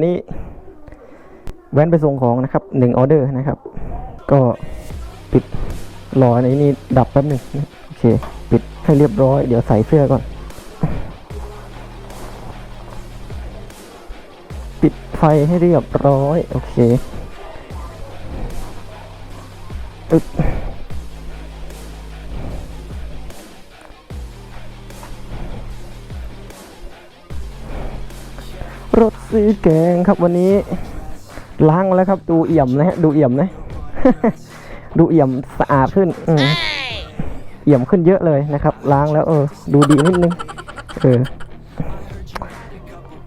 วันนี้แว้นไปส่งของนะครับหนึ่งออเดอร์นะครับ ก็ปิดรออันนี้ดับแป๊บหนึ่งนะโอเค ปิดให้เรียบร้อยเดี๋ยวใส่เสื้อก่อน ปิดไฟให้เรียบร้อย โอเคอึ๊บ ซื้อแกงครับวันนี้ล้างแล้วครับ ดูเอี่ยมนะฮะดูเอี่ยมนะ ดูเอี่ยมสะอาดขึ้นอืมเอี่ยมขึ้นเยอะเลยนะครับ ล้างแล้วเออ ดูดีนิดนึงเออ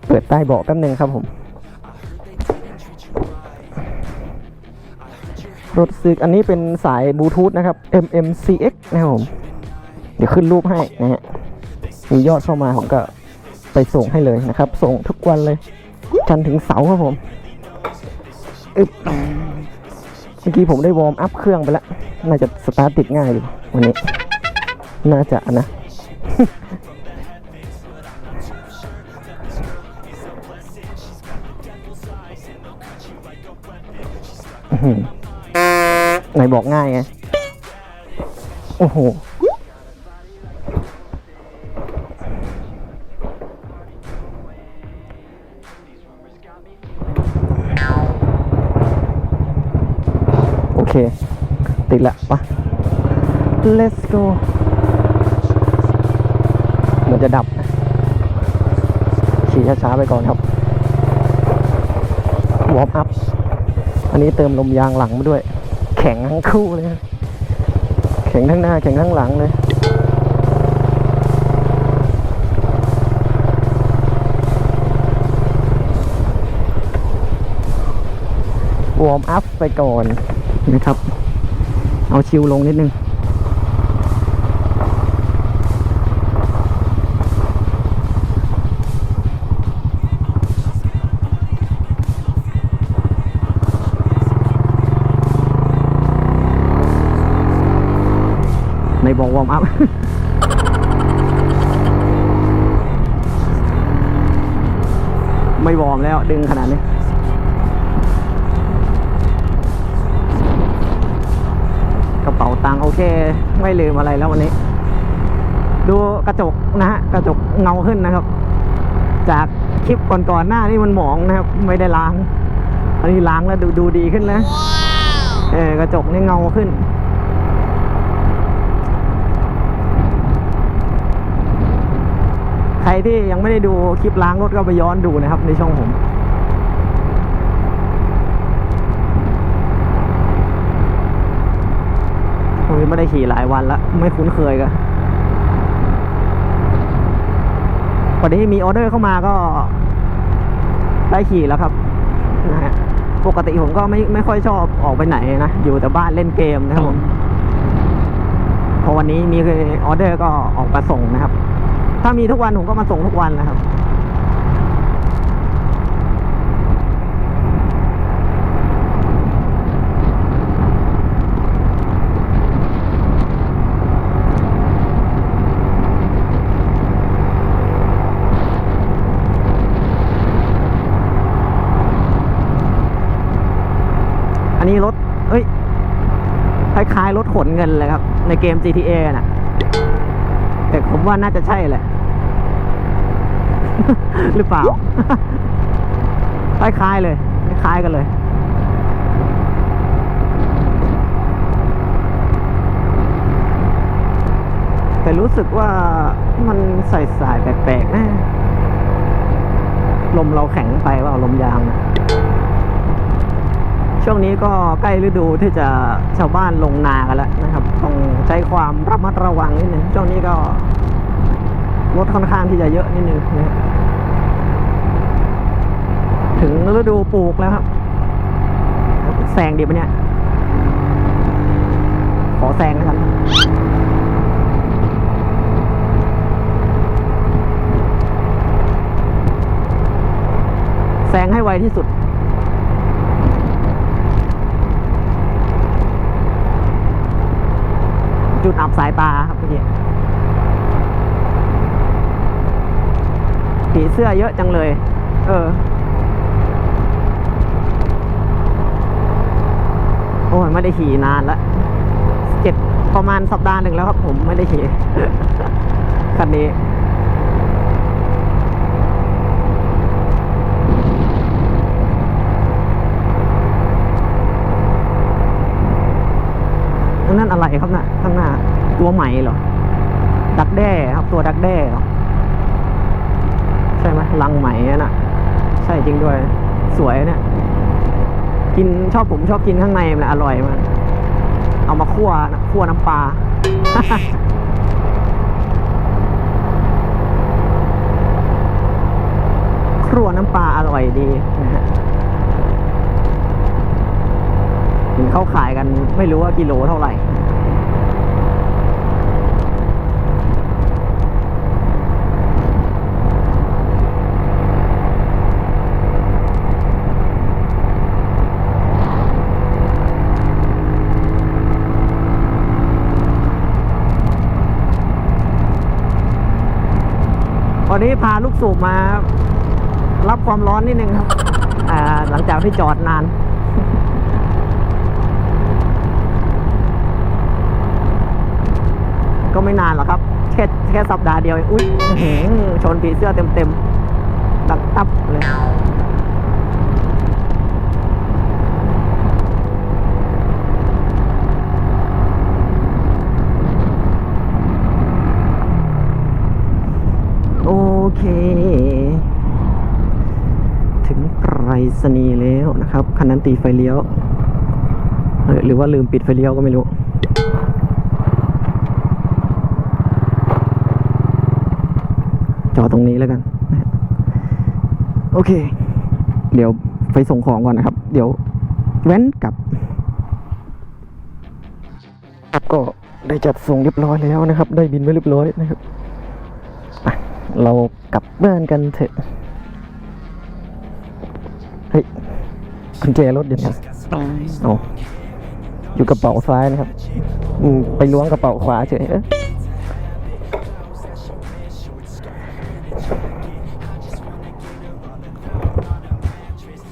เปิดใต้เบาะแป๊บนึงครับผมรถซึกอันนี้เป็นสายบลูทูธนะครับ MMCX นะครับผม เดี๋ยวขึ้นรูปให้นะฮะมียอดเข้ามาผมก็ไปส่งให้เลยนะครับ ส่งทุกวันเลย จันถึงเสาร์ครับผมอึบเมื่อกี้ผมได้วอร์มอัพเครื่องไปแล้ว น่าจะสตาร์ทติดง่ายอยู่วันนี้ น่าจะนะ ไหนบอกง่ายไง โอ้โห เค ติดละปะ let's go เหมือนจะดับ ขี่ช้าๆไปก่อนครับ วอร์มอัพ อันนี้เติมลมยางหลังมาด้วย แข็งทั้งคู่เลยนะแข็งทั้งหน้า แข็งทั้งหลังเลยวอร์มอัพไปก่อน นะครับ เอาชิวลงนิดนึงในบอกวอร์มอัพไม่วอร์มแล้วดึงขนาดนี้ เป๋าตังค์โอเค ไม่ลืมอะไรแล้ววันนี้ ดูกระจกนะฮะกระจกเงาขึ้นนะครับ จากคลิปก่อนๆหน้านี่มันหมองนะครับ ไม่ได้ล้าง อันนี้ล้างแล้วดูดูดีขึ้นนะเออกระจกนี่เงาขึ้นใครที่ยังไม่ได้ดูคลิปล้างรถก็ไปย้อนดูนะครับในช่องผม ผมไม่ได้ขี่หลายวันละไม่คุ้นเคยกันพอดีมีออเดอร์เข้ามาก็ได้ขี่แล้วครับนะฮะปกติผมก็ไม่ไม่ค่อยชอบออกไปไหนนะ อยู่แต่บ้านเล่นเกมนะครับผมพอวันนี้มีออเดอร์ก็ออกมาส่งนะครับ ถ้ามีทุกวันผมก็มาส่งทุกวันนะครับ อันนี้รถเอ้ยคล้ายๆรถขนเงินเลยครับ ในเกม GTA น่ะ แต่ผมว่าน่าจะใช่แหละ หรือเปล่า คล้ายๆเลยคล้ายๆกันเลย แต่รู้สึกว่ามันใส่สายแปลกๆนะ ลมเราแข็งไปว่าลมยางนะ ช่วงนี้ก็ใกล้ฤดูที่จะชาวบ้านลงนากันแล้วนะครับต้องใช้ความระมัดระวังนิดนึงช่วงนี้ก็รถค่อนข้างที่จะเยอะนิดนึงนะถึงฤดูปลูกแล้วครับแซงดีปะเนี่ย ขอแซงนะครับแซงให้ไวที่สุด จุดอับสายตาครับพี่อกี้ผีเสื้อเยอะจังเลย เออ โอ้ยไม่ได้ขี่นานละเจ็ดประมาณสัปดาห์หนึ่งแล้วครับผมไม่ได้ขี่คันนี้นั่นอะไรครับนะ่ะ ตัวใหม่เหรอ ดักแด้ครับตัวดักแด้เหรอ ใช่ไหมลังไหมอะน่ะ ใช่จริงด้วย สวยเนี่ย กินชอบผมชอบกินข้างในมันอร่อยมากเอามาคั่วคั่วน้ำปลาครัวน้ำปลาอร่อยดีนะฮะเห็นเขาขายกันไม่รู้ว่ากิโลเท่าไหร่ วันนี้พาลูกสูบมา รับความร้อนนิดนึงครับ อ่า หลังจากที่จอดนานก็ไม่นานหรอกครับ แค่แค่สัปดาห์เดียว อุ้ยเหงชนผีเสื้อเต็มเต็มๆ ดักตับเลย โอ เค ถึงไรษณีย์แล้วนะครับคันนั้นตีไฟเลี้ยว หรือว่าลืมปิดไฟเลี้ยวก็ไม่รู้จอดตรงนี้แล้วกัน โอเค เดี๋ยวไปส่งของก่อนนะครับ เดี๋ยวแว้นกลับ ก็ได้จัดส่งเรียบร้อยแล้วนะครับ ได้บินไว้เรียบร้อยนะครับ เรากลับบ้านกันเถอะ เฮ้ยกุญแจรถอยู่ไหนเอาอยู่กระเป๋าซ้ายนะครับ อืมไปล้วงกระเป๋าขวาเฉยเอ้ย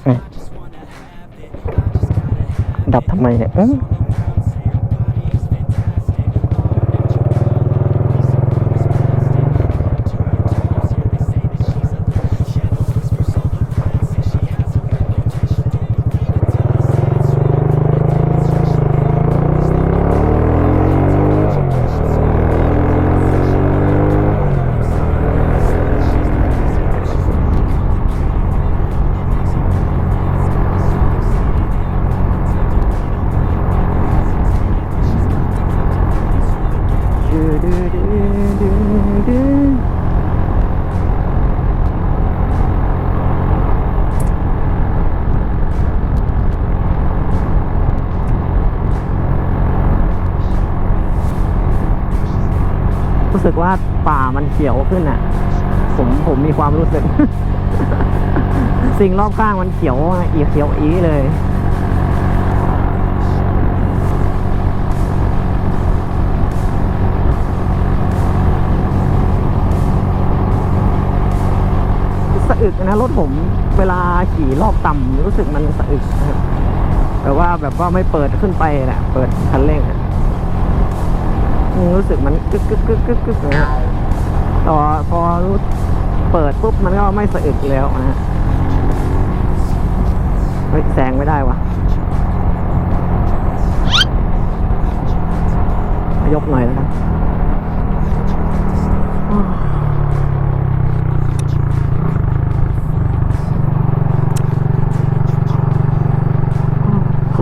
เอ้ยดับทำไมเนี่ย ว่าป่ามันเขียวขึ้นอะ ผมผมมีความรู้สึก สิ่งรอบข้างมันเขียวอีเขียวอีเลยสะอึกนะรถผมเวลาขี่รอบต่ำรู้สึกมันสะอึกนะครับแต่ว่าแบบว่าไม่เปิดขึ้นไปนะเปิดคันเร่งอะ รู้สึกมันกึกกึกกึกกึกกึกนะฮะต่อพอรู้เปิดปุ๊บมันก็ไม่สะอึกแล้วนะฮะเฮ้ยแซงไม่ได้วะยกหน่อยแล้วกัน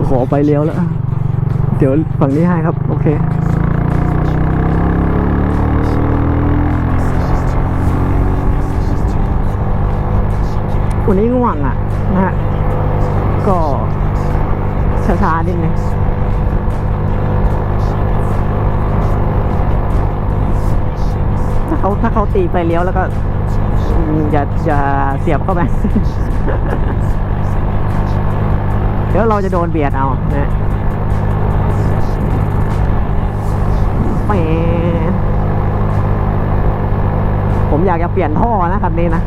ขอไปเลี้ยวแล้ว เดี๋ยวฝั่งนี้ให้ครับ โอเค วันนี้ง่วงอะนะฮะก็ช้าๆนิดนึงถ้าเขาถ้าเขาตีไปเลี้ยวแล้วก็อย่าอย่าเสียบเข้าไป เดี๋ยวเราจะโดนเบียดเอานะแหมผมอยากจะเปลี่ยนท่อนะคันนี้นะ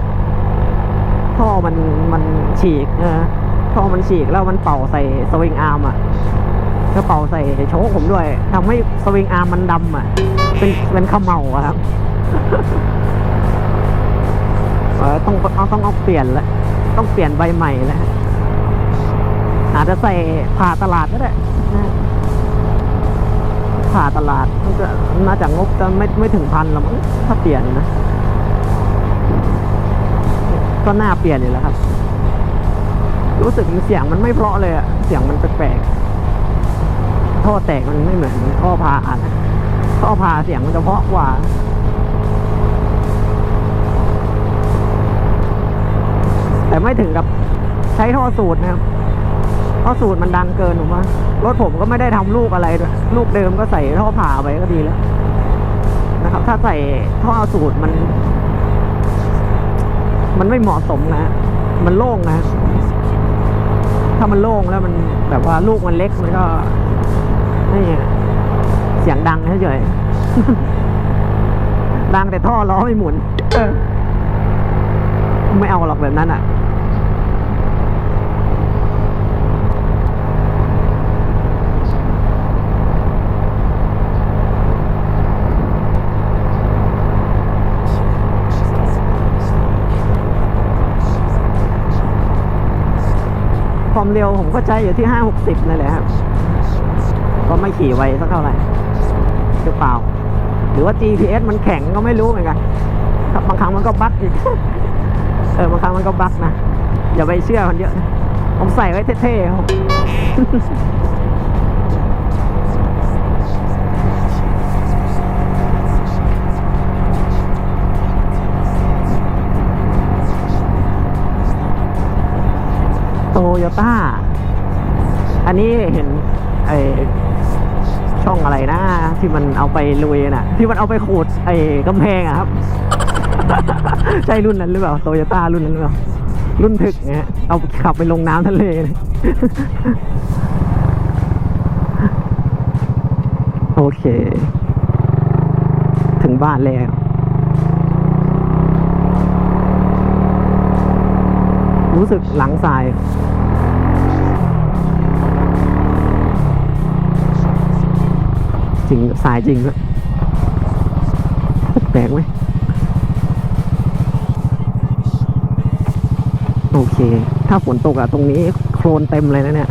ท่อมันมันฉีกเออท่อมันฉีกแล้วมันเป่าใส่สวิงอาร์มอะกระเป๋าใส่โชคผมด้วยทำให้สวิงอาร์มมันดำอะ เป็นเป็นขมเหลาครับเออต้องเอาต้องเอาเปลี่ยนแล้วต้องเปลี่ยนใบใหม่แล้วอาจจะใส่ผ่าตลาดก็ได้ผ่าตลาดมันจะน่าจะงบจะไม่ไม่ถึงพันหรอกมั้งถ้าเปลี่ยนนะ ก็หน่าเปลี่ยนอยู่แล้วครับ รู้สึกเสียงมันไม่เพราะเลยอะเสียงมันแปลกๆท่อแตกมันไม่เหมือนท่อพาอัดท่อพาเสียงมันจะเพาะกว่าแต่ไม่ถึงกับใช้ท่อสูตรนะครับท่อสูตรมันดังเกินผมว่ารถผมก็ไม่ได้ทำลูกอะไรด้วยลูกเดิมก็ใส่ท่อผ่าไปก็ดีแล้วนะครับ ถ้าใส่ท่อสูตรมัน มันไม่เหมาะสมนะ มันโล่งนะ ถ้ามันโล่งแล้วมันแบบว่าลูกมันเล็กมันก็นี่เสียงดังเฉยๆดังแต่ท่อล้อไม่หมุนไม่เอาหรอกแบบนั้นอะ ความเร็วผมก็ใช้อยู่ที่ห้าหกสิบนั่นแหละครับ ก็ไม่ขี่ไวสักเท่าไหร่หรือเปล่า หรือว่า GPS มันแข็งก็ไม่รู้เหมือนกันครับบางครั้งมันก็บั๊กอีกเออบางครั้งมันก็บั๊กนะ อย่าไปเชื่อมันเยอะนะผมใส่ไว้เท่ๆครับ โตโยต้า อันนี้เห็นไอช่องอะไรนะ ที่มันเอาไปลุยน่ะ ที่มันเอาไปขูดไอ้กำแพงอะครับ ใช่รุ่นนั้นหรือเปล่าโตโยต้ารุ่นนั้นหรือเปล่า รุ่นถึกเนี่ยเอาขับไปลงน้ำทะเลเลยโอเค ถึงบ้านแล้ว รู้สึกหลังสาย จริงสายจริงด้วยแปลกไหมโอเค ถ้าฝนตกอะตรงนี้โคลนเต็มเลยนะเนี่ย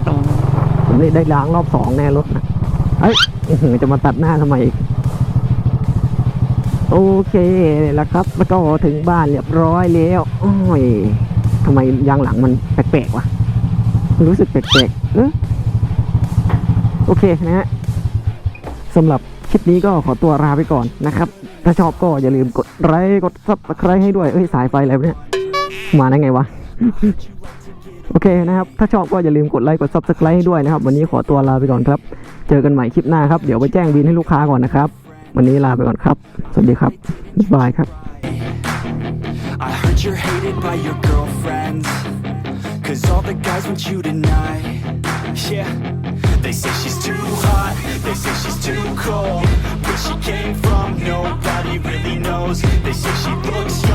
ผมได้ได้ล้างรอบสองแน่รถนะเอ้ยจะมาตัดหน้าทำไมอีกโอเคแล้วครับ แล้วก็ถึงบ้านเรียบร้อยแล้ว โอ้ย ทำไมยางหลังมันแปลกๆวะรู้สึกแปลกๆเออโอเคนะฮะสำหรับคลิปนี้ก็ขอตัวลาไปก่อนนะครับ ถ้าชอบก็อย่าลืมกดไลค์กดซับสไครต์ให้ด้วยเอ้ยสายไฟอะไรวเนี่ยมาได้ไงวะโอเคนะครับ ถ้าชอบก็อย่าลืมกดไลค์กด subscribe ให้ด้วยนะครับ วันนี้ขอตัวลาไปก่อนครับ เจอกันใหม่คลิปหน้าครับ เดี๋ยวไปแจ้งบินให้ลูกค้าก่อนนะครับ วันนี้ลาไปก่อนครับ สวัสดีครับบ๊ายบายครับ Girlfriends Cause all the guys want you tonight. Yeah. They say she's too hot They say she's too cold. Where she came from Nobody really knows. They say she looks young